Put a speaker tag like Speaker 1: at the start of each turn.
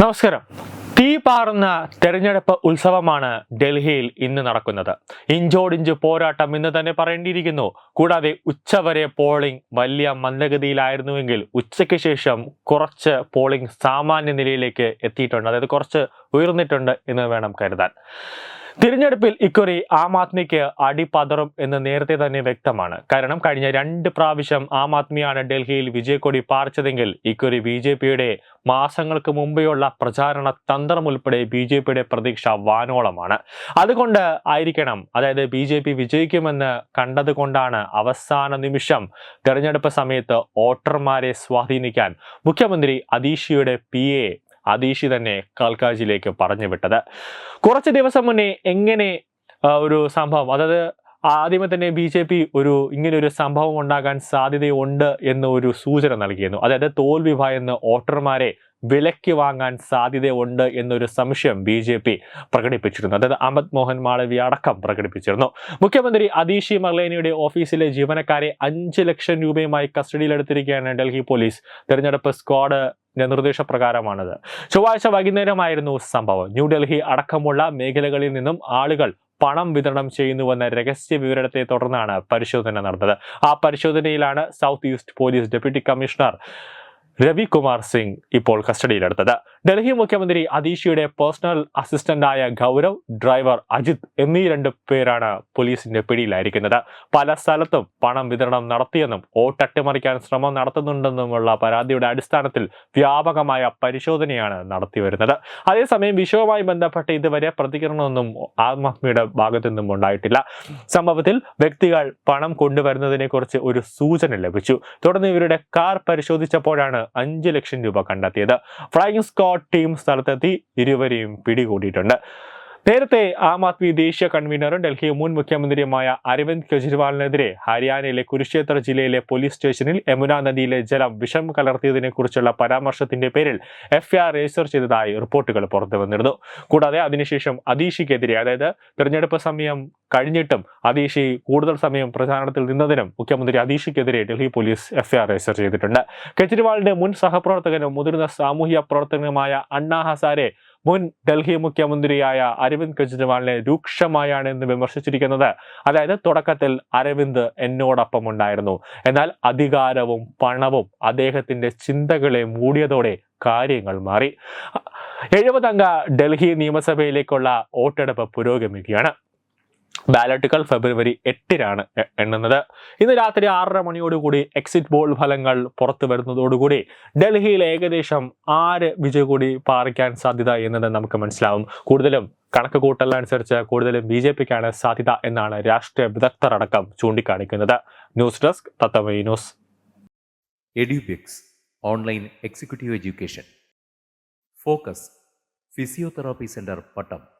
Speaker 1: നമസ്കാരം. തീ പാറുന്ന തെരഞ്ഞെടുപ്പ് ഉത്സവമാണ് ഡൽഹിയിൽ ഇന്ന് നടക്കുന്നത്. ഇഞ്ചോടിഞ്ച് പോരാട്ടം ഇന്ന് തന്നെ പറയേണ്ടിയിരിക്കുന്നു. കൂടാതെ ഉച്ചവരെ പോളിംഗ് വലിയ മന്ദഗതിയിലായിരുന്നുവെങ്കിൽ ഉച്ചയ്ക്ക് ശേഷം കുറച്ച് പോളിംഗ് സാമാന്യ നിലയിലേക്ക് എത്തിയിട്ടുണ്ട്. അതായത് കുറച്ച് ഉയർന്നിട്ടുണ്ട് എന്ന് വേണം കരുതാൻ. തിരഞ്ഞെടുപ്പിൽ ഇക്കുറി ആം ആദ്മിക്ക് അടിപതറും എന്ന് നേരത്തെ തന്നെ വ്യക്തമാണ്. കാരണം കഴിഞ്ഞ രണ്ട് പ്രാവശ്യം ആം ആദ്മിയാണ് ഡൽഹിയിൽ വിജയക്കൊടി പാർച്ചതെങ്കിൽ ഇക്കുറി ബി ജെ പിയുടെ മാസങ്ങൾക്ക് മുമ്പെയുള്ള പ്രചാരണ തന്ത്രം ഉൾപ്പെടെ ബി ജെ പിയുടെ പ്രതീക്ഷ വാനോളമാണ്. അതുകൊണ്ട് ആയിരിക്കണം അതായത് ബി ജെ പി വിജയിക്കുമെന്ന് കണ്ടതുകൊണ്ടാണ് അവസാന നിമിഷം തെരഞ്ഞെടുപ്പ് സമയത്ത് വോട്ടർമാരെ സ്വാധീനിക്കാൻ മുഖ്യമന്ത്രി അതീഷിയുടെ പി എ അതീഷി തന്നെ കാൽക്കാജിലേക്ക് പറഞ്ഞു വിട്ടത്. കുറച്ച് ദിവസം മുന്നേ എങ്ങനെ ഒരു സംഭവം അതായത് ആദ്യമേ തന്നെ ബി ജെ പി ഒരു ഇങ്ങനെ ഒരു സംഭവം ഉണ്ടാകാൻ സാധ്യതയുണ്ട് എന്ന ഒരു സൂചന നൽകിയിരുന്നു. അതായത് തോൽവി ഭയന്ന് വോട്ടർമാരെ വിലയ്ക്ക് വാങ്ങാൻ സാധ്യതയുണ്ട് എന്നൊരു സംശയം ബി ജെ പി പ്രകടിപ്പിച്ചിരുന്നു. അതായത് അഹമ്മദ് മോഹൻ മാളവി അടക്കം പ്രകടിപ്പിച്ചിരുന്നു. മുഖ്യമന്ത്രി അതീഷി മർലേനിയുടെ ഓഫീസിലെ ജീവനക്കാരെ അഞ്ച് ലക്ഷം രൂപയുമായി കസ്റ്റഡിയിലെടുത്തിരിക്കുകയാണ് ഡൽഹി പോലീസ്. തെരഞ്ഞെടുപ്പ് സ്ക്വാഡ് നിർദ്ദേശപ്രകാരമാണിത്. ചൊവ്വാഴ്ച വൈകുന്നേരമായിരുന്നു സംഭവം. ന്യൂഡൽഹി അടക്കമുള്ള മേഖലകളിൽ നിന്നും ആളുകൾ പണം വിതരണം ചെയ്യുന്നുവെന്ന രഹസ്യ വിവരത്തെ തുടർന്നാണ് പരിശോധന നടന്നത്. ആ പരിശോധനയിലാണ് south east police deputy commissioner Ravikumar Singh ഇപ്പോൾ കസ്റ്റഡിയിലെടുത്തത്. ഡൽഹി മുഖ്യമന്ത്രി അതീഷിയുടെ പേഴ്സണൽ അസിസ്റ്റന്റായ ഗൗരവ് ഡ്രൈവർ അജിത് എന്നീ രണ്ടു പേരാണ് പോലീസിന്റെ പിടിയിലായിരിക്കുന്നത്. പല സ്ഥലത്തും പണം വിതരണം നടത്തിയെന്നും വോട്ട് അട്ടിമറിക്കാൻ ശ്രമം നടത്തുന്നുണ്ടെന്നുമുള്ള പരാതിയുടെ അടിസ്ഥാനത്തിൽ വ്യാപകമായ പരിശോധനയാണ് നടത്തിവരുന്നത്. അതേസമയം വിഷയവുമായി ബന്ധപ്പെട്ട് ഇതുവരെ പ്രതികരണമൊന്നും ആം ആദ്മിയുടെ ഭാഗത്തു നിന്നും ഉണ്ടായിട്ടില്ല. സംഭവത്തിൽ വ്യക്തികൾ പണം കൊണ്ടുവരുന്നതിനെക്കുറിച്ച് ഒരു സൂചന ലഭിച്ചു. തുടർന്ന് ഇവരുടെ കാർ പരിശോധിച്ചപ്പോഴാണ് അഞ്ച് ലക്ഷം രൂപ കണ്ടെത്തിയത്. ഫ്ലൈയിങ് സ്ക്വാഡ് ടീം സ്ഥലത്തെത്തി ഇരുവരെയും പിടികൂടിയിട്ടുണ്ട്. നേരത്തെ ആം ആദ്മി ദേശീയ കൺവീനറും ഡൽഹി മുൻ മുഖ്യമന്ത്രിയുമായ അരവിന്ദ് കെജ്രിവാളിനെതിരെ ഹരിയാനയിലെ കുരുക്ഷേത്ര ജില്ലയിലെ പോലീസ് സ്റ്റേഷനിൽ യമുന നദിയിലെ ജലം വിഷം കലർത്തിയതിനെക്കുറിച്ചുള്ള പരാമർശത്തിന്റെ പേരിൽ എഫ്ഐആർ രജിസ്റ്റർ ചെയ്തതായി റിപ്പോർട്ടുകൾ പുറത്തു വന്നിരുന്നു. കൂടാതെ അതിനുശേഷം അതീഷിക്കെതിരെ അതായത് തിരഞ്ഞെടുപ്പ് സമയം കഴിഞ്ഞിട്ടും അതീഷി കൂടുതൽ സമയം പ്രചാരണത്തിൽ നിന്നതിനും മുഖ്യമന്ത്രി അതീഷിക്കെതിരെ ഡൽഹി പോലീസ് എഫ്ഐആർ രജിസ്റ്റർ ചെയ്തിട്ടുണ്ട്. കെജ്രിവാളിന്റെ മുൻ സഹപ്രവർത്തകനും മുതിർന്ന സാമൂഹ്യ പ്രവർത്തകനുമായ അണ്ണാ ഹസാരെ മുൻ ഡൽഹി മുഖ്യമന്ത്രിയായ അരവിന്ദ് കെജ്രിവാളിനെ രൂക്ഷമായാണ് എന്ന് വിമർശിച്ചിരിക്കുന്നത്. അതായത് തുടക്കത്തിൽ അരവിന്ദ് എന്നോടൊപ്പം ഉണ്ടായിരുന്നു. എന്നാൽ അധികാരവും പണവും അദ്ദേഹത്തിന്റെ ചിന്തകളെ മൂടിയതോടെ കാര്യങ്ങൾ മാറി. എഴുപതംഗ ഡൽഹി നിയമസഭയിലേക്കുള്ള വോട്ടെടുപ്പ് പുരോഗമിക്കുകയാണ്. ബാലറ്റുകൾ ഫെബ്രുവരി എട്ടിനാണ് എണ്ണുന്നത്. ഇന്ന് രാത്രി ആറര മണിയോടുകൂടി എക്സിറ്റ് പോൾ ഫലങ്ങൾ പുറത്തു വരുന്നതോടുകൂടി ഡൽഹിയിൽ ഏകദേശം ആര് വിജയകൂടി പാറിക്കാൻ സാധ്യത എന്നത് നമുക്ക് മനസ്സിലാവും. കൂടുതലും കണക്ക് കൂട്ടലനുസരിച്ച് കൂടുതലും ബി ജെ പിക്കാണ് സാധ്യത എന്നാണ് രാഷ്ട്രീയ വിദഗ്ധർ അടക്കം ചൂണ്ടിക്കാണിക്കുന്നത്. News desk തത്തമൈ news.
Speaker 2: Edubix online executive education. Focus physiotherapy centre Pattom.